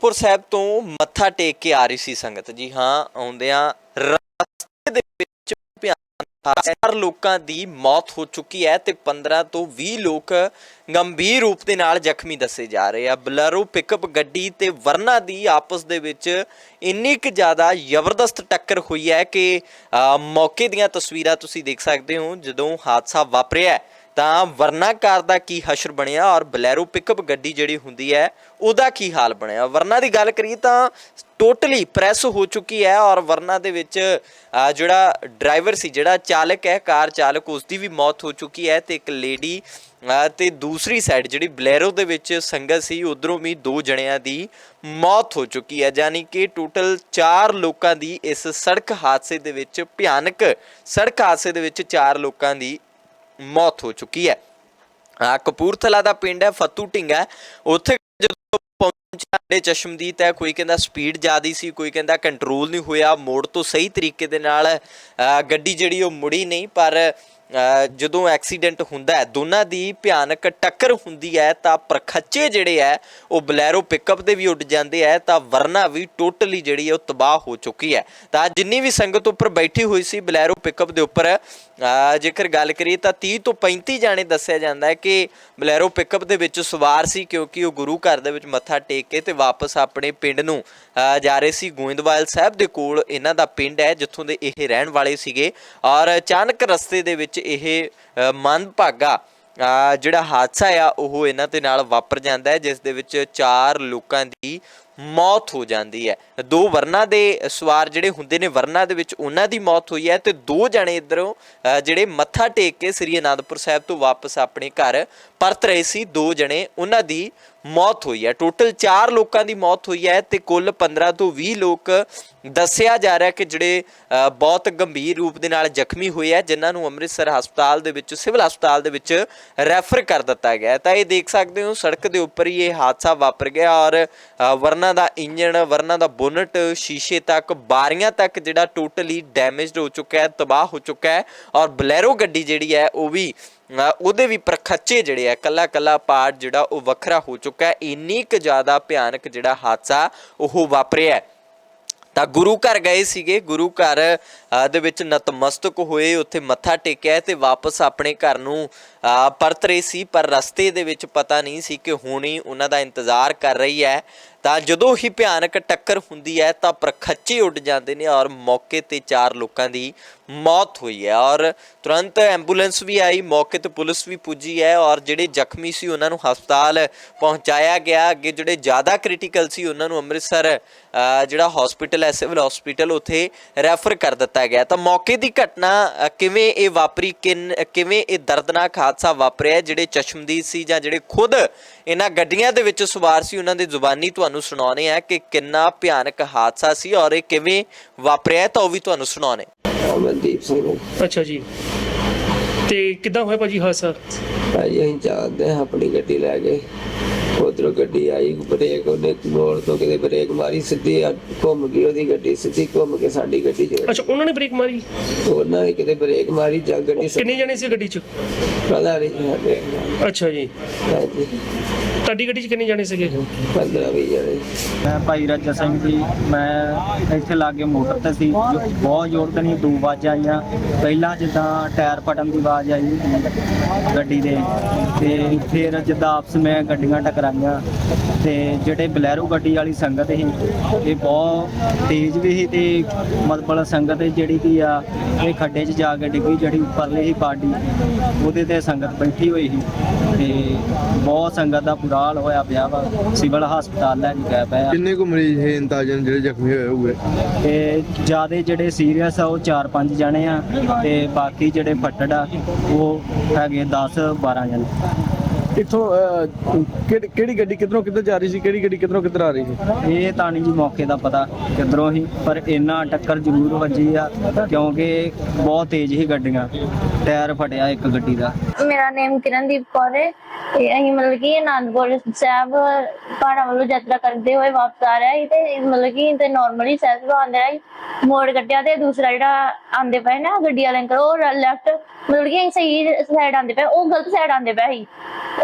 ਪੁਰ ਸਾਹਿਬ ਤੋਂ ਮੱਥਾ ਟੇਕ ਕੇ ਆ ਰਹੀ ਸੀ ਸੰਗਤ ਜੀ ਹਾਂ ਆਉਂਦਿਆਂ ਰਸਤੇ ਦੇ ਵਿੱਚ ਚਾਰ ਲੋਕਾਂ ਦੀ ਮੌਤ ਹੋ ਚੁੱਕੀ ਹੈ ਤੇ 15 ਤੋਂ 20 ਲੋਕ ਗੰਭੀਰ ਰੂਪ ਦੇ ਨਾਲ ਜ਼ਖਮੀ ਦੱਸੇ ਜਾ ਰਹੇ ਆ ਬਲੈਰੋ ਪਿਕਅਪ ਗੱਡੀ ਤੇ ਵਰਨਾ ਦੀ ਆਪਸ ਦੇ ਵਿੱਚ ਇੰਨੀ ਕੁ ਜ਼ਿਆਦਾ ਜ਼ਬਰਦਸਤ ਟੱਕਰ ਹੋਈ ਹੈ ਕਿ ਅ, ਮੌਕੇ ਦੀਆਂ ਤਸਵੀਰਾਂ ਤੁਸੀਂ ਦੇਖ ਸਕਦੇ ਹੋ ਜਦੋਂ ਹਾਦਸਾ ਵਾਪਰਿਆ ਹੈ। ਤਾਂ ਵਰਨਾ ਕਾਰ ਦਾ ਕੀ ਹਸ਼ਰ ਬਣਿਆ ਔਰ ਬਲੈਰੋ ਪਿਕਅਪ ਗੱਡੀ ਜਿਹੜੀ ਹੁੰਦੀ ਹੈ ਉਹਦਾ ਕੀ ਹਾਲ ਬਣਿਆ? ਵਰਨਾ ਦੀ ਗੱਲ ਕਰੀਏ ਤਾਂ ਟੋਟਲੀ ਪ੍ਰੈਸ ਹੋ ਚੁੱਕੀ ਹੈ ਔਰ ਵਰਨਾ ਦੇ ਵਿੱਚ ਜਿਹੜਾ ਡਰਾਈਵਰ ਸੀ ਜਿਹੜਾ ਚਾਲਕ ਹੈ ਕਾਰ ਚਾਲਕ ਉਸ ਦੀ ਵੀ ਮੌਤ ਹੋ ਚੁੱਕੀ ਹੈ ਤੇ ਇੱਕ ਲੇਡੀ ਅ, ਤੇ ਦੂਸਰੀ ਸਾਈਡ ਜਿਹੜੀ ਬਲੈਰੋ ਦੇ ਵਿੱਚ ਸੰਗਤ ਸੀ ਉਧਰੋਂ ਵੀ ਦੋ ਜਣਿਆਂ ਦੀ ਮੌਤ ਹੋ ਚੁੱਕੀ ਹੈ। ਯਾਨੀ ਕਿ ਟੋਟਲ 4 ਲੋਕਾਂ ਦੀ ਇਸ ਸੜਕ ਹਾਦਸੇ ਦੇ ਵਿੱਚ ਭਿਆਨਕ ਸੜਕ ਹਾਦਸੇ ਦੇ ਵਿੱਚ 4 ਲੋਕਾਂ ਦੀ ਮੌਤ ਹੋ ਚੁੱਕੀ ਹੈ। ਆ ਕਪੂਰਥਲਾ ਦਾ ਪਿੰਡ ਹੈ ਫੱਤੂ ਢਿੰਗਾ ਉੱਥੇ ਜਦੋਂ ਪਹੁੰਚਿਆ ਦੇ ਚਸ਼ਮਦੀਦ ਹੈ ਕੋਈ ਕਹਿੰਦਾ ਸਪੀਡ ਜ਼ਿਆਦੀ ਸੀ ਕੋਈ ਕਹਿੰਦਾ ਕੰਟਰੋਲ ਨਹੀਂ ਹੋਇਆ। ਮੋੜ ਤੋਂ ਸਹੀ ਤਰੀਕੇ ਦੇ ਨਾਲ ਅ, ਗੱਡੀ ਜਿਹੜੀ ਉਹ ਮੁੜੀ ਨਹੀਂ ਪਰ ਜਦੋਂ ਐਕਸੀਡੈਂਟ ਹੁੰਦਾ ਹੈ, ਦੋਨਾਂ ਦੀ ਭਿਆਨਕ ਟੱਕਰ ਹੁੰਦੀ ਹੈ, ਤਾਂ ਪ੍ਰਖੱਚੇ ਜਿਹੜੇ ਹੈ, ਉਹ ਬਲੈਰੋ ਪਿਕਅਪ 'ਤੇ ਵੀ ਉੱਡ ਜਾਂਦੇ ਹੈ, ਤਾਂ ਵਰਨਾ ਵੀ ਟੋਟਲੀ ਜਿਹੜੀ ਹੈ, ਉਹ ਤਬਾਹ ਹੋ ਚੁੱਕੀ ਹੈ। ਤਾਂ ਜਿੰਨੀ ਵੀ ਸੰਗਤ ਉੱਪਰ ਬੈਠੀ ਹੋਈ ਸੀ ਬਲੈਰੋ ਪਿਕਅਪ ਦੇ ਉੱਪਰ ਜੇਕਰ ਗੱਲ ਕਰੀਏ, ਤਾਂ 30 ਤੋਂ 35 ਜਾਣੇ ਦੱਸਿਆ ਜਾਂਦਾ ਹੈ ਕਿ ਬਲੈਰੋ ਪਿਕਅਪ ਦੇ ਵਿੱਚ ਸਵਾਰ ਸੀ, ਕਿਉਂਕਿ ਉਹ ਗੁਰੂ ਘਰ ਦੇ ਵਿੱਚ ਮੱਥਾ ਟੇਕ ਕੇ ਤੇ ਵਾਪਸ ਆਪਣੇ ਪਿੰਡ ਨੂੰ ਜਾ ਰਹੇ ਸੀ। ਗੋਇੰਦਵਾਲ ਸਾਹਿਬ ਦੇ ਕੋਲ ਇਹਨਾਂ ਦਾ ਪਿੰਡ ਹੈ, ਜਿੱਥੋਂ ਦੇ ਇਹ ਰਹਿਣ ਵਾਲੇ ਸੀਗੇ। ਔਰ ਅਚਾਨਕ ਰਸਤੇ ਦੇ ਵਿੱਚ ਇਹ ਮੰਦਭਾਗਾ ਜਿਹੜਾ ਹਾਦਸਾ ਆ, ਉਹ ਇਹਨਾਂ ਦੇ ਨਾਲ ਵਾਪਰ ਜਾਂਦਾ ਹੈ, ਜਿਸ ਦੇ ਵਿੱਚ ਚਾਰ ਲੋਕਾਂ ਦੀ ਮੌਤ ਹੋ ਜਾਂਦੀ ਹੈ। ਦੋ ਵਰਨਾ ਦੇ ਸਵਾਰ ਜਿਹੜੇ ਹੁੰਦੇ ਨੇ, ਵਰਨਾ ਦੇ ਵਿੱਚ ਉਹਨਾਂ ਦੀ ਮੌਤ ਹੋਈ ਹੈ ਤੇ ਦੋ ਜਣੇ ਇਧਰੋਂ ਜਿਹੜੇ ਮੱਥਾ ਟੇਕ ਕੇ ਸ੍ਰੀ ਅਨੰਦਪੁਰ ਸਾਹਿਬ ਤੋਂ ਵਾਪਸ ਆਪਣੇ ਘਰ ਪਰਤ ਰਹੇ ਸੀ। ਦੋ ਜਣੇ ਉਹਨਾਂ ਦੀ ਮੌਤ ਹੋਈ ਹੈ। ਟੋਟਲ 4 ਲੋਕਾਂ ਦੀ ਮੌਤ ਹੋਈ ਹੈ ਤੇ ਕੁੱਲ 15 ਤੋਂ 20 ਲੋਕ ਦੱਸਿਆ ਜਾ ਰਿਹਾ ਕਿ ਜਿਹੜੇ ਬਹੁਤ ਗੰਭੀਰ ਰੂਪ ਦੇ ਨਾਲ ਜ਼ਖਮੀ ਹੋਏ ਆ ਜਿਨ੍ਹਾਂ ਨੂੰ ਅੰਮ੍ਰਿਤਸਰ ਹਸਪਤਾਲ ਦੇ ਵਿੱਚ ਸਿਵਲ ਹਸਪਤਾਲ ਦੇ ਵਿੱਚ ਰੈਫਰ ਕਰ ਦਿੱਤਾ ਗਿਆ ਤਾਂ ਇਹ ਦੇਖ ਸਕਦੇ ਹੋ ਸੜਕ ਦੇ ਉੱਪਰ ਹੀ ਇਹ ਹਾਦਸਾ ਵਾਪਰ ਗਿਆ ਔਰ ਅ, ਵਰਨਾ ਦਾ ਇੰਜਣ ਵਰਨਾ ਦਾ ਬੋਨਟ ਸ਼ੀਸ਼ੇ ਤੱਕ ਬਾਰੀਆਂ ਤੱਕ ਜਿਹੜਾ ਟੋਟਲੀ ਡੈਮੇਜਡ ਹੋ ਚੁੱਕਾ ਹੈ ਤਬਾਹ ਹੋ ਚੁੱਕਾ ਹੈ ਔਰ ਬਲੈਰੋ ਗੱਡੀ ਜਿਹੜੀ ਹੈ ਉਹ ਵੀ ਉਹਦੇ ਵੀ ਪ੍ਰਖੱਚੇ ਜਿਹੜੇ ਆ ਕੱਲਾ ਕੱਲਾ ਪਾਰਟ ਜਿਹੜਾ ਉਹ ਵੱਖਰਾ ਹੋ ਚੁੱਕਾ ਹੈ। ਇੰਨੀ ਕੁ ਜ਼ਿਆਦਾ ਭਿਆਨਕ ਜਿਹੜਾ ਹਾਦਸਾ ਉਹ ਵਾਪਰਿਆ ਹੈ। ਤਾਂ ਗੁਰੂ ਘਰ ਗਏ ਸੀਗੇ। ਗੁਰੂ ਘਰ ਦੇ ਵਿੱਚ ਨਤਮਸਤਕ ਹੋਏ ਉੱਥੇ ਮੱਥਾ ਟੇਕਿਆ ਤੇ ਵਾਪਸ ਆਪਣੇ ਘਰ ਨੂੰ ਅ, ਪਰਤ ਰਹੇ ਸੀ। ਪਰ ਰਸਤੇ ਦੇ ਵਿੱਚ ਪਤਾ ਨਹੀਂ ਸੀ ਕਿ ਹੁਣੀ ਉਹਨਾਂ ਦਾ ਇੰਤਜ਼ਾਰ ਕਰ ਰਹੀ ਹੈ। ਤਾਂ ਜਦੋਂ ਹੀ ਭਿਆਨਕ ਟੱਕਰ ਹੁੰਦੀ ਹੈ ਤਾਂ ਪ੍ਰਖੱਚੇ ਉੱਡ ਜਾਂਦੇ ਨੇ ਔਰ ਮੌਕੇ ਤੇ ਚਾਰ ਲੋਕਾਂ ਦੀ ਮੌਤ ਹੋਈ ਹੈ ਔਰ ਤੁਰੰਤ ਐਂਬੂਲੈਂਸ ਵੀ ਆਈ, ਮੌਕੇ ਤੇ ਪੁਲਿਸ ਵੀ ਪੁੱਜੀ ਹੈ ਔਰ ਜਿਹੜੇ ਜ਼ਖਮੀ ਸੀ ਉਹਨਾਂ ਨੂੰ ਹਸਪਤਾਲ ਪਹੁੰਚਾਇਆ ਗਿਆ। ਅੱਗੇ ਜਿਹੜੇ ਜ਼ਿਆਦਾ ਕ੍ਰਿਟੀਕਲ ਸੀ ਉਹਨਾਂ ਨੂੰ ਅੰਮ੍ਰਿਤਸਰ ਜਿਹੜਾ ਹਸਪੀਟਲ ਹੈ ਸਿਵਲ ਹਸਪੀਟਲ ਉੱਥੇ ਰੈਫਰ ਕਰ ਦਿੱਤਾ ਗਿਆ। ਤਾਂ ਮੌਕੇ ਦੀ ਘਟਨਾ ਕਿਵੇਂ ਇਹ ਵਾਪਰੀ, ਕਿਨ, ਕਿਵੇਂ ਇਹ ਦਰਦਨਾਕ ਹਾਦਸਾ ਵਾਪਰਿਆ, ਜਿਹੜੇ ਚਸ਼ਮਦੀਦ ਸੀ ਜਾਂ ਜਿਹੜੇ ਖੁਦ ਇਹਨਾਂ ਗੱਡੀਆਂ ਦੇ ਵਿੱਚ ਸਵਾਰ ਸੀ, ਉਹਨਾਂ ਦੀ ਜ਼ੁਬਾਨੀ ਤੁਹਾਨੂੰ ਸੁਣਾਉਣੇ ਆ ਕਿ ਕਿੰਨਾ ਭਿਆਨਕ ਹਾਦਸਾ ਸੀ ਔਰ ਇਹ ਕਿਵੇਂ ਵਾਪਰਿਆ ਤਾਂ ਉਹ ਵੀ ਤੁਹਾਨੂੰ ਸੁਣਾਉਣੇ। ਅਮਨਦੀਪ ਸਿੰਘ ਅੱਛਾ ਜੀ। ਤੇ ਕਿੱਦਾਂ ਹੋਇਆ ਭਾਜੀ ਹਾਦਸਾ? ਭਾਈ ਅਸੀਂ ਜਾਂਦੇ ਹਾਂ ਆਪਣੀ ਗੱਡੀ ਲੈ ਕੇ। ਉਧਰੋਂ ਗੱਡੀ ਆਈ ਬ੍ਰੇਕ ਉਹਨੇ ਮੋੜ ਤੋਂ ਕਿਤੇ ਬ੍ਰੇਕ ਮਾਰੀ ਸਿੱਧੀ ਆ- ਘੁੰਮ ਗਈ ਉਹਦੀ ਗੱਡੀ ਸਿੱਧੀ ਘੁੰਮ ਕੇ ਸਾਡੀ ਗੱਡੀ 'ਚ ਅੱਛਾ ਉਹਨਾਂ ਨੇ ਬ੍ਰੇਕ ਮਾਰੀ? ਉਹਨਾਂ ਨੇ ਕਿਤੇ ਬ੍ਰੇਕ ਮਾਰੀ ਜਾਂ ਗੱਡੀ ਕਿੰਨੇ ਜਣੇ ਸੀ ਗੱਡੀ 'ਚ? ਪਤਾ ਨਹੀਂ ਅੱਛਾ ਜੀ। ਹਾਂਜੀ। ਤੁਹਾਡੀ ਗੱਡੀ 'ਚ ਕਿੰਨੇ ਜਣੇ ਸੀਗੇ? 15 ਵੀ ਜਣੇ। ਮੈਂ ਭਾਈ ਰਾਜਾ ਸਿੰਘ ਜੀ ਮੈਂ ਇੱਥੇ ਲਾਗੇ ਮੋਟਰ ਤੇ ਸੀ ਬਹੁਤ ਜ਼ੋਰ ਤੇ ਨਹੀਂ ਦੋ ਆਵਾਜ਼ਾਂ ਆਈਆਂ। ਪਹਿਲਾਂ ਜਿੱਦਾਂ ਟਾਇਰ ਫਟਣ ਦੀ ਆਵਾਜ਼ ਆਈ ਗੱਡੀ ਦੇ ਤੇ ਫਿਰ ਜਿੱਦਾਂ ਆਪਸ ਵਿੱਚ ਗੱਡੀਆਂ ਟਕਰਾਈਆਂ ਤੇ ਜਿਹੜੇ ਬਲੈਰੋ ਗੱਡੀ ਵਾਲੀ ਸੰਗਤ ਸੀ ਇਹ ਬਹੁਤ ਤੇਜ਼ ਵੀ ਸੀ ਤੇ ਮਤਲਬ ਸੰਗਤ ਜਿਹੜੀ ਕੀ ਆ ਇਹ ਖੱਡੇ 'ਚ ਜਾ ਕੇ ਡਿੱਗੀ ਜਿਹੜੀ ਉੱਪਰਲੀ ਸੀ ਪਾਰਟੀ ਉਹਦੇ ਤੇ ਸੰਗਤ ਬੈਠੀ ਹੋਈ ਸੀ ਤੇ ਬਹੁਤ ਸੰਗਤ ਦਾ ਬੁਰਾ ਹਾਲ ਹੋਇਆ ਪਿਆ ਵਾ ਸਿਵਲ ਹਸਪਤਾਲ ਲੈ ਕੇ ਗਏ ਪਏ ਕਿੰਨੇ ਕੁ ਮਰੀਜ਼ ਹੈ ਅੰਦਾਜ਼ਨ ਜਿਹੜੇ ਜ਼ਖਮੀ ਹੋਏ ਹੋਏ ਤੇ ਜਿਆਦੇ ਜਿਹੜੇ ਸੀਰੀਅਸ ਆ ਉਹ 4-5 ਜਣੇ ਆ ਤੇ ਬਾਕੀ ਜਿਹੜੇ ਫੱਟੜ ਆ ਉਹ ਹੈਗੇ 10-12 ਜਣੇ। ਇੱਥੋਂ ਅਹ, ਕਿਹੜੀ ਕਿਹੜੀ ਗੱਡੀ ਕਿੱਧਰੋਂ ਕਿੱਧਰ ਜਾ ਰਹੀ ਸੀ? ਕਿਹੜੀ ਗੱਡੀ ਕਿੱਧਰੋਂ ਕਿੱਧਰ ਆ ਰਹੀ ਸੀ? ਇਹ ਤਾਂ ਨਹੀਂ ਜੀ ਮੌਕੇ ਦਾ ਪਤਾ ਕਿੱਧਰੋਂ ਹੀ ਪਰ ਇੰਨਾ ਟੱਕਰ ਜ਼ਰੂਰ ਵੱਜੀ ਆ ਕਿਉਂਕਿ ਬਹੁਤ ਤੇਜ਼ ਹੀ ਗੱਡੀਆਂ ਟਾਇਰ ਫਟਿਆ ਇੱਕ ਗੱਡੀ ਦਾ। ਮੇਰਾ ਨੇਮ ਕਿਰਨਦੀਪ ਕੌਰ ਹੈ ਤੇ ਅਸੀਂ ਮਤਲਬ ਕਿ ਅਨੰਦਪੁਰ ਸਾਹਿਬ ਪਹਾੜਾਂ ਵੱਲੋਂ ਯਾਤਰਾ ਕਰਦੇ ਹੋਏ ਵਾਪਸ ਆ ਰਿਹਾ ਸੀ ਤੇ ਮਤਲਬ ਕਿ ਤੇ ਨਾਰਮਲੀ ਸਹਿਜ ਤੋਂ ਆਂਦੇ ਰਿਹਾ। ਮੋੜ ਕੱਟਿਆ ਤੇ ਦੂਸਰਾ ਜਿਹੜਾ ਆਂਦੇ ਪਏ ਨਾ ਗੱਡੀ ਵਾਲੇ ਅੰਕਲ ਉਹ ਲੈਫਟ ਮਤਲਬ ਕਿ ਅਸੀਂ ਸਹੀ ਸਾਈਡ ਆਂਦੇ ਪਏ ਉਹ ਗਲਤ ਸਾਈਡ ਆਂਦੇ ਪਏ ਸੀ।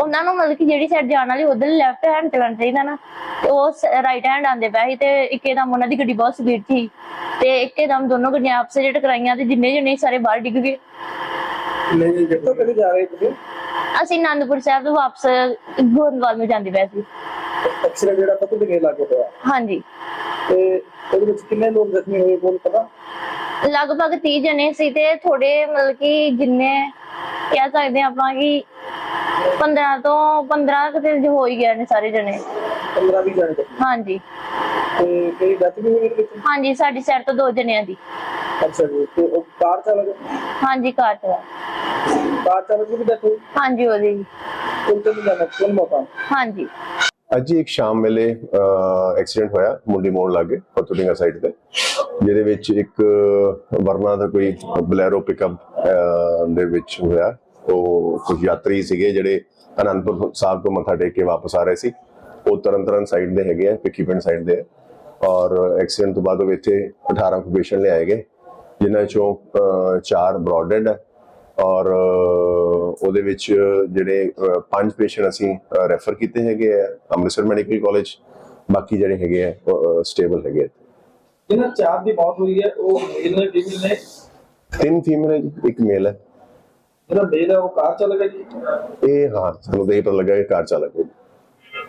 ਉਹਨਾਂ ਨੂੰ ਮਤਲਬ ਕਿ ਜਿਹੜੀ ਸਾਈਡ ਜਾਣ ਵਾਲੀ ਉਧਰ ਲੈਫਟ ਹੈਂਡ ਚਲਾਉਣਾ ਚਾਹੀਦਾ ਨਾ ਤੇ ਉਹ ਰਾਈਟ ਹੈਂਡ ਆਂਦੇ ਪਏ ਸੀ ਤੇ ਇੱਕੇਦਮ ਉਹਨਾਂ ਦੀ ਗੱਡੀ ਬਹੁਤ ਸਪੀਡ ਸੀ ਤੇ ਇੱਕੇਦਮ ਦੋਨੋਂ ਗੱਡੀਆਂ ਆਪਸ ਵਿੱਚ ਟਕਰਾਈਆਂ ਤੇ ਜਿੰਨੇ ਜਣੇ ਸਾਰੇ ਬਾਹਰ ਡਿੱਗ ਗਏ। ਨਹੀਂ ਕਿੱਥੋਂ ਕਿੱਥੇ ਜਾ ਰਹੇ ਤੁਸੀਂ? ਅਸੀਂ ਆਨੰਦਪੁਰ ਸਾਹਿਬ ਤੋਂ ਵਾਪਸ ਗੋਂਦਵਾਲ ਨੂੰ ਜਾਂਦੇ ਪਏ ਸੀ। ਐਕਸੀਡੈਂਟ ਜਿਹੜਾ ਪਤਾ ਨਹੀਂ ਲੱਗੇ ਹੋਇਆ ਹਾਂਜੀ। ਤੇ ਉਹਦੇ ਵਿੱਚ ਕਿੰਨੇ ਲੋਕ ਜ਼ਖਮੀ ਹੋਏ ਕੋਲ ਪਤਾ? ਲਗਭਗ 30 ਜਣੇ ਸੀ ਤੇ ਥੋੜੇ ਮਤਲਬ ਕਿ ਜਿੰਨੇ ਕਹਿ ਸਕਦੇ ਆਪਾਂ ਕਿ 15 ਤੋਂ 15 ਕੁ ਤੇ ਹੋ ਹੀ ਗਏ ਨੇ ਸਾਰੇ ਜਣੇ। 15 20 ਜਾਣੇ। ਹਾਂਜੀ। ਤੇ ਕਈ ਡੈਥ ਵੀ ਹੋਈ ਹਾਂਜੀ ਸਾਡੀ ਸਾਈਡ ਤੋਂ ਦੋ ਜਣਿਆਂ ਦੀ। ਅੱਛਾ ਜੀ ਤੇ ਉਹ ਕਾਰ ਚਾਲਕ? ਹਾਂਜੀ ਕਾਰ ਚਲਾ ਕਾਰ ਚਾਲਕ ਦੀ ਵੀ ਡੈਥ ਹੋਈ? ਹਾਂਜੀ ਉਹਦੀ ਵੀ। ਕੋਲ ਤੇ ਨਹੀਂ ਜਾਣਾ ਕੋਲ ਮੌਕਾ ਹਾਂਜੀ। ਅੱਜ ਇੱਕ ਸ਼ਾਮ ਵੇਲੇ ਐਕਸੀਡੈਂਟ ਹੋਇਆ ਮੁੰਡੀ ਮੋੜ ਲਾਗੇ ਪਤੂੜੀਆਂ ਸਾਈਡ ਤੇ। ਜਿਹਦੇ ਵਿੱਚ ਇੱਕ ਵਰਨਾ ਦਾ ਕੋਈ ਬਲੈਰੋ ਪਿਕਅਪ ਦੇ ਵਿੱਚ ਹੋਇਆ। ਉਹ ਕੁਝ ਯਾਤਰੀ ਸੀਗੇ ਜਿਹੜੇ ਅਨੰਦਪੁਰ ਸਾਹਿਬ ਤੋਂ ਮੱਥਾ ਟੇਕ ਕੇ ਵਾਪਸ ਆ ਰਹੇ ਸੀ। ਉਹ ਤਰਨ ਤਾਰਨ ਸਾਈਡ ਦੇ ਹੈਗੇ ਆ ਪਿੱਕੀ ਪਿੰਡ ਸਾਈਡ ਦੇ ਔਰ ਐਕਸੀਡੈਂਟ ਤੋਂ ਬਾਅਦ ਉਹ ਇੱਥੇ 18 ਕੁ ਪੇਸ਼ੈਂਟ ਲਿਆਏ ਗਏ ਜਿਨ੍ਹਾਂ ਚੋਂ ਚਾਰ ਬ੍ਰੌਡਡ ਹੈ ਔਰ ਉਹਦੇ ਵਿੱਚ ਜਿਹੜੇ ਪੰਜ ਪੇਸ਼ੈਂਟ ਅਸੀਂ ਰੈਫਰ ਕੀਤੇ ਹੈਗੇ ਆ ਅੰਮ੍ਰਿਤਸਰ ਮੈਡੀਕਲ ਕਾਲਜ ਬਾਕੀ ਜਿਹੜੇ ਹੈਗੇ ਆ ਸਟੇਬਲ ਹੈਗੇ ਆ ਜਿਹਨਾਂ ਚਾਰ ਦੀ ਮੌਤ ਹੋਈ ਹੈ ਉਹ ਇਹਨਾਂ ਦੀ ਨੇ? ਤਿੰਨ ਫੀਮੇਲ ਹੈ ਇੱਕ ਮੇਲ ਹੈ। ਜਿਹੜਾ ਮੇਲ ਹੈ ਉਹ ਕਾਰ ਚਾਲਕ ਹੈ ਜੀ? ਇਹ ਹਾਂ ਸਾਨੂੰ ਤਾਂ ਇਹ ਪਤਾ ਲੱਗਾ ਕਿ ਕਾਰ ਚਾਲਕ ਹੈ।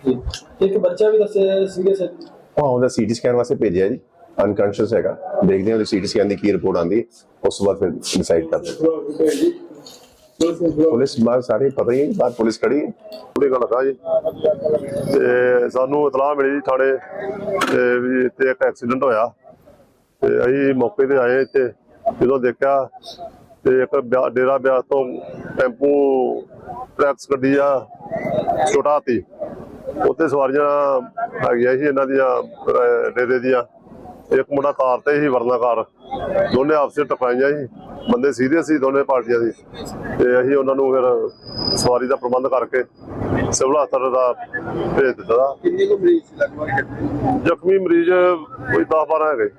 ਜੀ। ਇੱਕ ਬੱਚਾ ਵੀ ਦੱਸਿਆ ਸੀਰੀਅਸ ਹੈ ਜੀ। ਹਾਂ ਉਹਦਾ ਸੀਟੀ ਸਕੈਨ ਵਾਸਤੇ ਭੇਜਿਆ ਜੀ। ਅਨਕੌਂਸ਼ੀਅਸ ਹੈਗਾ। ਦੇਖਦੇ ਹਾਂ ਉਹਦੀ ਸੀਟੀ ਸਕੈਨ ਦੀ ਕੀ ਰਿਪੋਰਟ ਆਉਂਦੀ ਹੈ। ਉਸ ਤੋਂ ਬਾਅਦ ਫਿਰ ਡਿਸਾਈਡ ਕਰਦੇ ਹਾਂ। ਪੁਲਿਸ ਬਾਹਰ ਸਾਰੇ ਪਤਾ ਹੀ ਹੈ ਬਾਹਰ ਪੁਲਿਸ ਖੜੀ ਹੈ। ਥੋੜੀ ਗੱਲ ਲੱਗਾ ਜੀ। ਤੇ ਸਾਨੂੰ ਇਤਲਾਹ ਮਿਲੀ ਜੀ ਥਾਣੇ ਤੇ ਵੀ ਇੱਥੇ ਇੱਕ ਐਕਸੀਡੈਂਟ ਹੋਇਆ। ਤੇ ਅਸੀਂ ਮੌਕੇ ਤੇ ਆਏ ਇੱਥੇ। ਜਦੋਂ ਦੇਖਿਆ ਤੇ ਇੱਕ ਡੇਰਾ ਬਿਆਸ ਤੋਂ ਟੈਂਪੂ ਟਰੈਕਸ ਗੱਡੀ ਆ ਛੋਟਾ ਹਾਥੀ ਉੱਤੇ ਸਵਾਰੀਆਂ ਹੈਗੀਆਂ ਸੀ ਇਹਨਾਂ ਦੀਆਂ ਡੇਰੇ ਦੀਆਂ। ਇੱਕ ਮੁੰਡਾ ਕਾਰ ਤੇ ਸੀ ਵਰਨਾ ਕਾਰ ਦੋਨੇ ਆਪਸੇ ਟਪਾਈਆਂ ਸੀ। ਬੰਦੇ ਸੀਰੀਅਸ ਸੀ ਦੋਨੇ ਪਾਰਟੀਆਂ ਦੀ ਤੇ ਅਸੀਂ ਉਹਨਾਂ ਨੂੰ ਫਿਰ ਸਵਾਰੀ ਦਾ ਪ੍ਰਬੰਧ ਕਰਕੇ ਸਿਵਲ ਹਸਪਤਾਲ ਦਾ ਭੇਜ ਦਿੱਤਾ। ਕਿੰਨੇ ਕੁ ਮਰੀਜ਼ ਲਗਭਗ ਜ਼ਖਮੀ ਮਰੀਜ਼ ਕੋਈ 10 12 ਹੈਗੇ।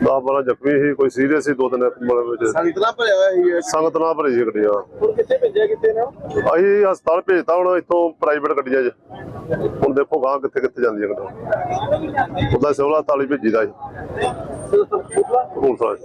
10 12 ਜ਼ਖਮੀ ਸੀ ਕੋਈ ਸੀਰੀਅਸ ਸੀ ਦੋ ਤਿੰਨ ਮਤਲਬ ਵਿੱਚ। ਸੰਤਰਾ ਭਰਿਆ ਹੋਇਆ ਸੀ। ਸੰਗਤ ਨਾਲ ਭਰੀ ਸੀ ਗੱਡੀਆਂ ਹੁਣ ਕਿੱਥੇ ਭੇਜਿਆ ਕਿੱਥੇ ਨਾ? ਅਸੀਂ ਹਸਪਤਾਲ ਭੇਜਤਾ ਹੁਣ ਇੱਥੋਂ ਪ੍ਰਾਈਵੇਟ ਗੱਡੀਆਂ 'ਚ। ਹੁਣ ਦੇਖੋ ਗਾਂ ਕਿੱਥੇ ਕਿੱਥੇ ਜਾਂਦੀਆਂ ਗੱਡੀਆਂ ਉਹਦਾ ਸਿਵਲ ਹਸਪਤਾਲ ਹੀ ਭੇਜੀਦਾ ਸੀ। ਹੁਣ ਸਾਹਿਬ